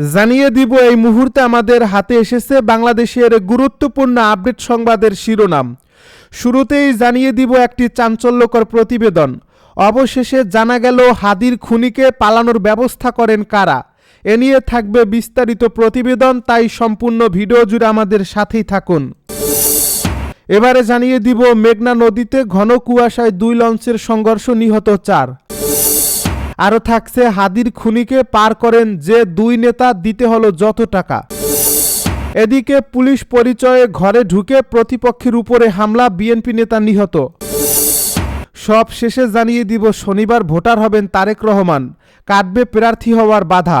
জানিয়ে দিব, এই মুহূর্তে আমাদের হাতে এসেছে বাংলাদেশের গুরুত্বপূর্ণ আপডেট সংবাদের শিরোনাম। শুরুতেই জানিয়ে দিব একটি চাঞ্চল্যকর প্রতিবেদন। অবশেষে জানা গেল, হাদির খুনিকে পালানোর ব্যবস্থা করেন কারা? এ নিয়ে থাকবে বিস্তারিত প্রতিবেদন, তাই সম্পূর্ণ ভিডিও জুড়ে আমাদের সাথেই থাকুন। এবারে জানিয়ে দিব, মেঘনা নদীতে ঘন কুয়াশায় দুই লঞ্চের সংঘর্ষ নিহত চার। আরও থাকছে হাদির খুনিকে পার করেন যে দুই নেতা দিতে হলো যত টাকা। এদিকে পুলিশ পরিচয়ে ঘরে ঢুকে প্রতিপক্ষের উপরে হামলা, বিএনপি নেতা নিহত। সব শেষে জানিয়ে দিব, শনিবার ভোটার হবেন তারেক রহমান। কাটবে প্রার্থী হওয়ার বাধা।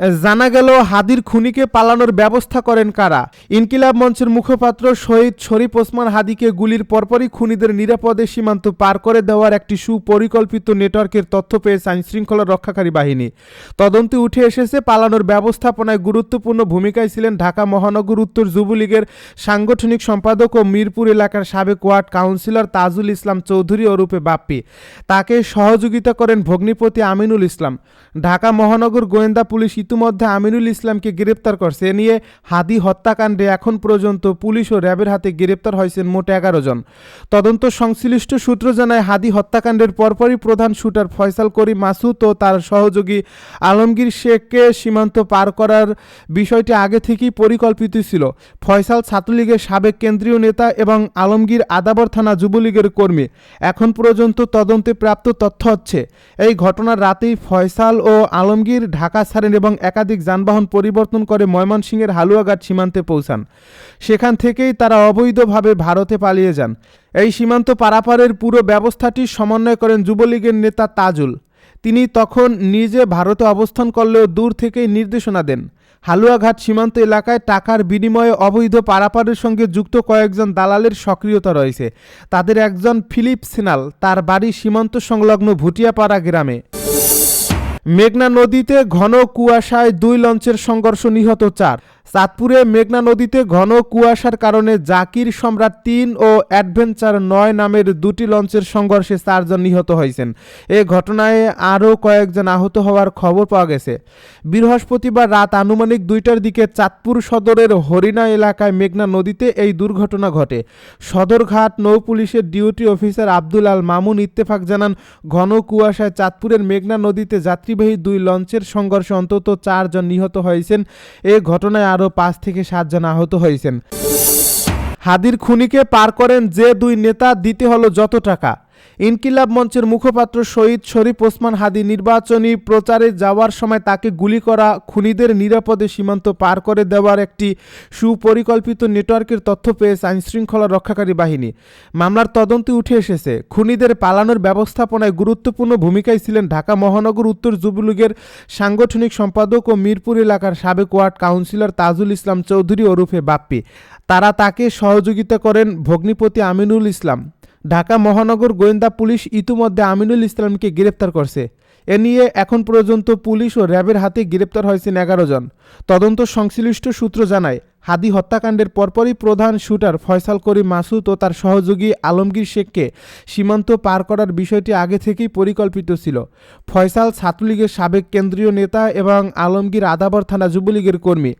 জানা গেল, হাদির খুনিকে পালানোর ব্যবস্থা করেন কারা? ইনকিলাব মঞ্চের মুখপাত্র শহীদ শরীফ ওসমান হাদিকে গুলির পরপরই খুনিদের নিরাপদে সীমান্ত পার করে দেওয়ার একটি সুপরিকল্পিত নেটওয়ার্কের তথ্য পেয়েছে আইন শৃঙ্খলা রক্ষাকারী বাহিনী। তদন্তে উঠে এসেছে, পালানোর ব্যবস্থাপনায় গুরুত্বপূর্ণ ভূমিকায় ছিলেন ঢাকা মহানগর উত্তর যুবলীগের সাংগঠনিক সম্পাদক ও মিরপুর এলাকার সাবেক ওয়ার্ড কাউন্সিলর তাজুল ইসলাম চৌধুরী ওরূপে বাপ্পি। তাকে সহযোগিতা করেন ভগ্নিপতি আমিনুল ইসলাম। ঢাকা মহানগর গোয়েন্দা পুলিশ ইতিমধ্যে আমিনুল ইসলামকে গ্রেপ্তার করছে। নিয়ে হাদি হত্যাকাণ্ডে এখন পর্যন্ত পুলিশ ও র্যাবের হাতে গ্রেপ্তার হয়েছেন মোট এগারো জন। তদন্ত সংশ্লিষ্ট সূত্র জানায়, হাদি হত্যাকাণ্ডের পরপরই প্রধান শুটার ফয়সাল করিম মাসুদ ও তার সহযোগী আলমগীর শেখকে সীমান্ত পার করার বিষয়টি আগে থেকেই পরিকল্পিত ছিল। ফয়সাল ছাত্রলীগের সাবেক কেন্দ্রীয় নেতা এবং আলমগীর আদাবর থানা যুবলীগের কর্মী। এখন পর্যন্ত তদন্তে প্রাপ্ত তথ্য হচ্ছে, এই ঘটনার রাতেই ফয়সাল ও আলমগীর ঢাকা ছাড়েন এবং একাধিক যানবাহন পরিবর্তন করে ময়মনসিংহের হালুয়াঘাট সীমান্তে পৌঁছান। সেখান থেকেই তারা অবৈধভাবে ভারতে পালিয়ে যান। এই সীমান্ত পারাপারের পুরো ব্যবস্থাটি সমন্বয় করেন যুবলীগের নেতা তাজুল। তিনি তখন নিজে ভারতে অবস্থান করলেও দূর থেকেই নির্দেশনা দেন। হালুয়াঘাট সীমান্ত এলাকায় টাকার বিনিময়ে অবৈধ পারাপারের সঙ্গে যুক্ত কয়েকজন দালালের সক্রিয়তা রয়েছে। তাদের একজন ফিলিপ সিনাল, তার বাড়ি সীমান্ত সংলগ্ন ভুটিয়াপাড়া গ্রামে। মেঘনা নদীতে ঘন কুয়াশায় দুই লঞ্চের সংঘর্ষ নিহত চার। চাঁদপুরে মেঘনা নদীতে ঘন কুয়াশার কারণে জাকির সম্রাট তিন ও অ্যাডভেঞ্চার নয় নামের দুটি লঞ্চের সংঘর্ষে চারজন নিহত হয়েছেন। এ ঘটনায় আরও কয়েকজন আহত হওয়ার খবর পাওয়া গেছে। বৃহস্পতিবার রাত আনুমানিক দুইটার দিকে চাঁদপুর সদরের হরিণা এলাকায় মেঘনা নদীতে এই দুর্ঘটনা ঘটে। সদরঘাট নৌ পুলিশের ডিউটি অফিসার আব্দুল আল মামুন ইত্তেফাক জানান, ঘন কুয়াশায় চাঁদপুরের মেঘনা নদীতে যাত্রীবাহী দুই লঞ্চের সংঘর্ষে অন্তত চারজন নিহত হয়েছেন। এ ঘটনায় আরও পাঁচ থেকে সাতজন আহত হয়েছেন। হাদির খুনিকে পার করেন যে দুই নেতা, দিতে হলো যত টাকা। ইনকিলাব মঞ্চের মুখপাত্র শহীদ শরীফ ওসমান হাদি নির্বাচনী প্রচারে যাওয়ার সময় তাকে গুলি করা, খুনিদের নিরাপদে সীমান্ত পার করে দেওয়ার একটি সুপরিকল্পিত নেটওয়ার্কের তথ্য পেয়েছে আইনশৃঙ্খলা রক্ষাকারী বাহিনী। মামলার তদন্তে উঠে এসেছে, খুনিদের পালানোর ব্যবস্থাপনায় গুরুত্বপূর্ণ ভূমিকায় ছিলেন ঢাকা মহানগর উত্তর যুবলীগের সাংগঠনিক সম্পাদক ও মিরপুর এলাকার সাবেক ওয়ার্ড কাউন্সিলর তাজুল ইসলাম চৌধুরী ওরুফে বাপ্পি। তারা তাকে সহযোগিতা করেন ভগ্নিপতি আমিনুল ইসলাম। ঢাকা মহানগর গোয়েন্দা পুলিশ ইতিমধ্যে আমিনুল ইসলামকে গ্রেপ্তার করছে। এ নিয়ে এখন পর্যন্ত পুলিশ ও র্যাবের হাতে গ্রেপ্তার হয়েছেন এগারো জন। তদন্ত সংশ্লিষ্ট সূত্র জানায়, হাদি হত্যাকাণ্ডের পরপরই প্রধান শুটার ফয়সাল করিম মাসুদ ও তার সহযোগী আলমগীর শেখকে সীমান্ত পার করার বিষয়টি আগে থেকেই পরিকল্পিত ছিল। ফয়সাল ছাত্রলীগের সাবেক কেন্দ্রীয় নেতা এবং আলমগীর আদাবর থানা যুবলীগের কর্মী।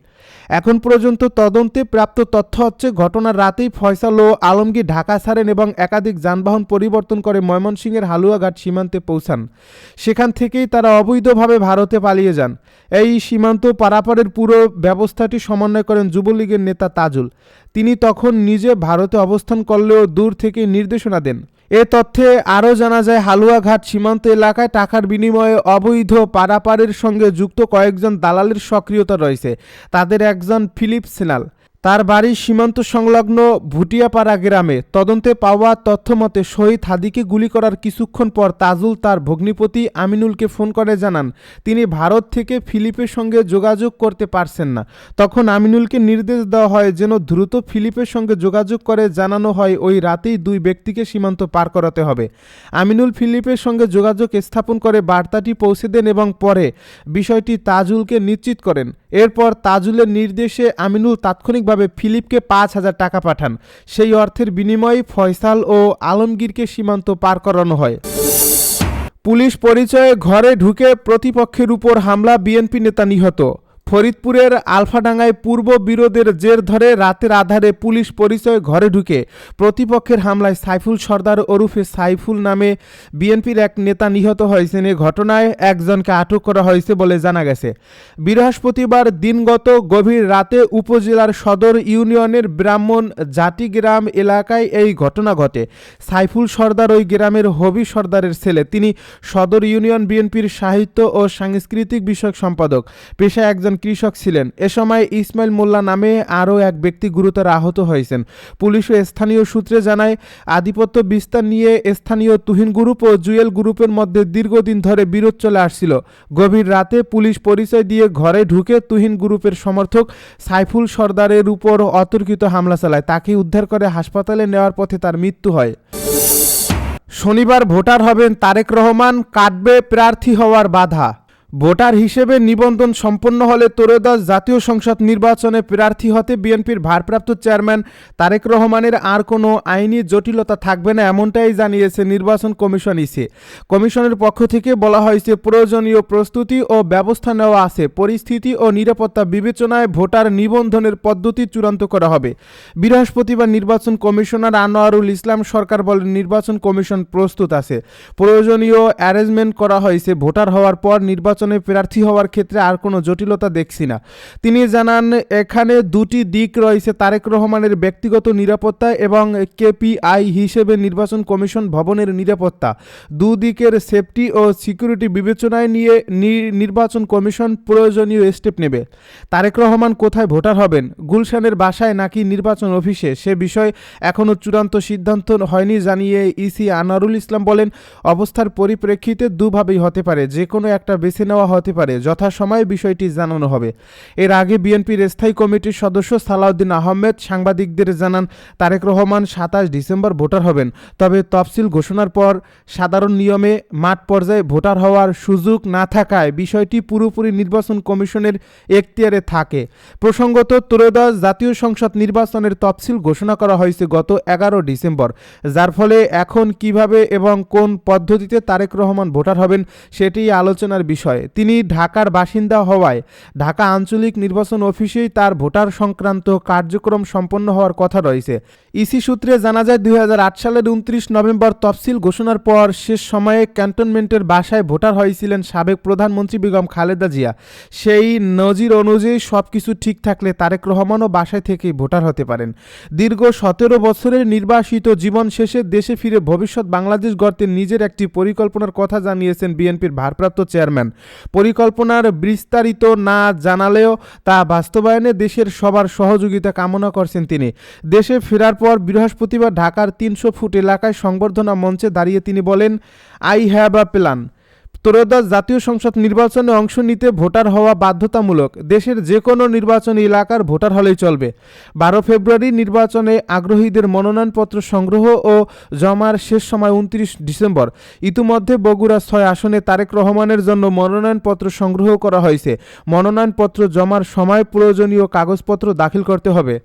এখন পর্যন্ত তদন্তে প্রাপ্ত তথ্য হচ্ছে, ঘটনার রাতেই ফয়সাল ও আলমগীর ঢাকা ছাড়েন এবং একাধিক যানবাহন পরিবর্তন করে ময়মনসিংহের হালুয়াঘাট সীমান্তে পৌঁছান। সেখান থেকেই তারা অবৈধভাবে ভারতে পালিয়ে যান। এই সীমান্ত পারাপারের পুরো ব্যবস্থাটি সমন্বয় করেন যুবলীগের নেতা তাজুল। তিনি তখন নিজে ভারতে অবস্থান করলেও দূর থেকে নির্দেশনা দেন। এ তথ্যে আরও জানা যায়, হালুয়াঘাট সীমান্ত এলাকায় টাকার বিনিময়ে অবৈধ পারাপারের সঙ্গে যুক্ত কয়েকজন দালালের সক্রিয়তা রয়েছে। তাদের একজন ফিলিপ সিনাল। তার বাড়ি সীমান্ত সংলগ্ন ভুটিয়াপাড়া গ্রামে। তদন্তে পাওয়া তথ্য মতে শহীদ হাদিকে গুলি করার কিছুক্ষণ পর তাজুল তার ভগ্নিপতি আমিনুলকে ফোন করে জানান, তিনি ভারত থেকে ফিলিপের সঙ্গে যোগাযোগ করতে পারছেন না। তখন আমিনুলকে নির্দেশ দেওয়া হয় যেন দ্রুত ফিলিপের সঙ্গে যোগাযোগ করে জানানো হয় ওই রাতেই দুই ব্যক্তিকে সীমান্ত পার করাতে হবে। আমিনুল ফিলিপের সঙ্গে যোগাযোগ স্থাপন করে বার্তাটি পৌঁছে দেন এবং পরে বিষয়টি তাজুলকে নিশ্চিত করেন। এরপর তাজুলের নির্দেশে আমিনুল তাৎক্ষণিকভাবে ফিলিপকে পাঁচ হাজার টাকা পাঠান। সেই অর্থের বিনিময়ে ফয়সাল ও আলমগীরকে সীমান্ত পার করানো হয়। পুলিশ পরিচয়ে ঘরে ঢুকে প্রতিপক্ষের উপর হামলা বিএনপি নেতা নিহত। ফরিদপুরের আলফাডাঙ্গায় পূর্ব বিরোধের জের ধরে রাতের আধারে পুলিশ পরিচয় ঘরে ঢুকে প্রতিপক্ষের হামলায় সাইফুল সর্দার ওরুফে সাইফুল নামে বিএনপির এক নেতা নিহত হয়েছেন। এ ঘটনায় একজনকে আটক করা হয়েছে বলে জানা গেছে। বৃহস্পতিবার দিনগত গভীর রাতে উপজেলার সদর ইউনিয়নের ব্রাহ্মণ জাতিগ্রাম এলাকায় এই ঘটনা ঘটে। সাইফুল সর্দার ওই গ্রামের হবি সর্দারের ছেলে। তিনি সদর ইউনিয়ন বিএনপির সাহিত্য ও সাংস্কৃতিক বিষয়ক সম্পাদক। পেশায় একজন কৃষক ছিলেন। এ সময় ইসমাইল মোল্লা নামে আরও এক ব্যক্তি গুরুতর আহত হয়েছেন। পুলিশ ও স্থানীয় সূত্রে জানায়, আধিপত্য বিস্তার নিয়ে স্থানীয় তুহিন গ্রুপ ও জুয়েল গ্রুপের মধ্যে দীর্ঘদিন ধরে বিরোধ চলে আসছিল। গভীর রাতে পুলিশ পরিচয় দিয়ে ঘরে ঢুকে তুহিন গ্রুপের সমর্থক সাইফুল সর্দারের উপর অতর্কিত হামলা চালায়। তাকে উদ্ধার করে হাসপাতালে নেওয়ার পথে তার মৃত্যু হয়। শনিবার ভোটার হবেন তারেক রহমান, কাটবে প্রার্থী হওয়ার বাধা। ভোটার হিসেবে নিবন্ধন সম্পন্ন হলে ত্রয়োদশ জাতীয় সংসদ নির্বাচনে প্রার্থী হতে বিএনপির ভারপ্রাপ্ত চেয়ারম্যান তারেক রহমানের আর কোনো আইনি জটিলতা থাকবে না, এমনটাই জানিয়েছে নির্বাচন কমিশন ইসি। কমিশনের পক্ষ থেকে বলা হয়েছে, প্রয়োজনীয় প্রস্তুতি ও ব্যবস্থা নেওয়া আছে। পরিস্থিতি ও নিরাপত্তা বিবেচনায় ভোটার নিবন্ধনের পদ্ধতি চূড়ান্ত করা হবে। বৃহস্পতিবার নির্বাচন কমিশনার আনোয়ারুল ইসলাম সরকার বলেন, নির্বাচন কমিশন প্রস্তুত আছে। প্রয়োজনীয় অ্যারেঞ্জমেন্ট করা হয়েছে। ভোটার হওয়ার পর নির্বাচনে প্রার্থী হওয়ার ক্ষেত্রে আর কোনো জটিলতা দেখছি না। তিনি জানান, এখানে দুটি দিক রয়েছে। তারেক রহমানের ব্যক্তিগত নিরাপত্তা এবং কেপিআই হিসেবে নির্বাচন কমিশন ভবনের নিরাপত্তা। দুদিকের সেফটি ও সিকিউরিটি বিবেচনায় নিয়ে নির্বাচন কমিশন প্রয়োজনীয় স্টেপ নেবে। তারেক রহমান কোথায় ভোটার হবেন? গুলশানের বাসায় নাকি নির্বাচন অফিসে? সে বিষয়ে এখনও চূড়ান্ত সিদ্ধান্ত হয়নি জানিয়ে ইসি আনারুল ইসলাম বলেন, অবস্থার পরিপ্রেক্ষিতে দুভাবেই হতে পারে। যে কোনো একটা বেছে নেওয়া হতে পারে। যথাসময়ে বিষয়টি জানানো হবে। এর আগে বিএনপির স্থায়ী কমিটির সদস্য সালাউদ্দিন আহমেদ সাংবাদিকদের জানান, তারেক রহমান সাতাশ ডিসেম্বর ভোটার হবেন। তবে তফসিল ঘোষণার পর সাধারণ নিয়মে মাঠ পর্যায়ে ভোটার হওয়ার সুযোগ না থাকায় বিষয়টি পুরোপুরি নির্বাচন কমিশনের এখতিয়ারে থাকে। প্রসঙ্গত, ত্রয়োদশ জাতীয় সংসদ নির্বাচনের তফসিল ঘোষণা করা হয়েছে গত এগারো ডিসেম্বর। যার ফলে এখন কীভাবে এবং কোন পদ্ধতিতে তারেক রহমান ভোটার হবেন সেটি আলোচনার বিষয় তিনি ঢাকার বাসিন্দা হওয়ায় ঢাকা আঞ্চলিক নির্বাচন অফিসেই তার ভোটার সংক্রান্ত কার্যক্রম সম্পন্ন হওয়ার কথা রয়েছে। ইসি সূত্রে জানা যায়, দুই হাজার আট সালের উনত্রিশ নভেম্বর তফসিল ঘোষণার পর শেষ সময়ে ক্যান্টনমেন্টের বাসায় ভোটার হয়েছিলেন সাবেক প্রধানমন্ত্রী বেগম খালেদা জিয়া। সেই নজির অনুযায়ী সব কিছু ঠিক থাকলে তারেক রহমানও বাসায় থেকেই ভোটার হতে পারেন। দীর্ঘ সতেরো বছরের নির্বাসিত জীবন শেষে দেশে ফিরে ভবিষ্যৎ বাংলাদেশ গড়তে নিজের একটি পরিকল্পনার কথা জানিয়েছেন বিএনপির ভারপ্রাপ্ত চেয়ারম্যান। পরিকল্পনার বিস্তারিত না জানালেও তা বাস্তবায়নে দেশের সবার সহযোগিতা কামনা করছেন তিনি। দেশে ফেরার পর বৃহস্পতিবার ঢাকার তিনশো ফুট এলাকায় সংবর্ধনা মঞ্চে দাঁড়িয়ে তিনি বলেন আই হ্যাভ আ প্ল্যান ত্রয়োদশ জাতীয় সংসদ নির্বাচনে অংশ নিতে ভোটার হওয়া বাধ্যতামূলক। দেশের যে কোনো নির্বাচনী এলাকার ভোটার হলেই চলবে। বারো ফেব্রুয়ারি নির্বাচনে আগ্রহীদের মনোনয়নপত্র সংগ্রহ ও জমার শেষ সময় উনত্রিশ ডিসেম্বর। ইতিমধ্যে বগুড়া ছয় আসনে তারেক রহমানের জন্য মনোনয়নপত্র সংগ্রহ করা হয়েছে। মনোনয়নপত্র জমার সময় প্রয়োজনীয় কাগজপত্র দাখিল করতে হবে।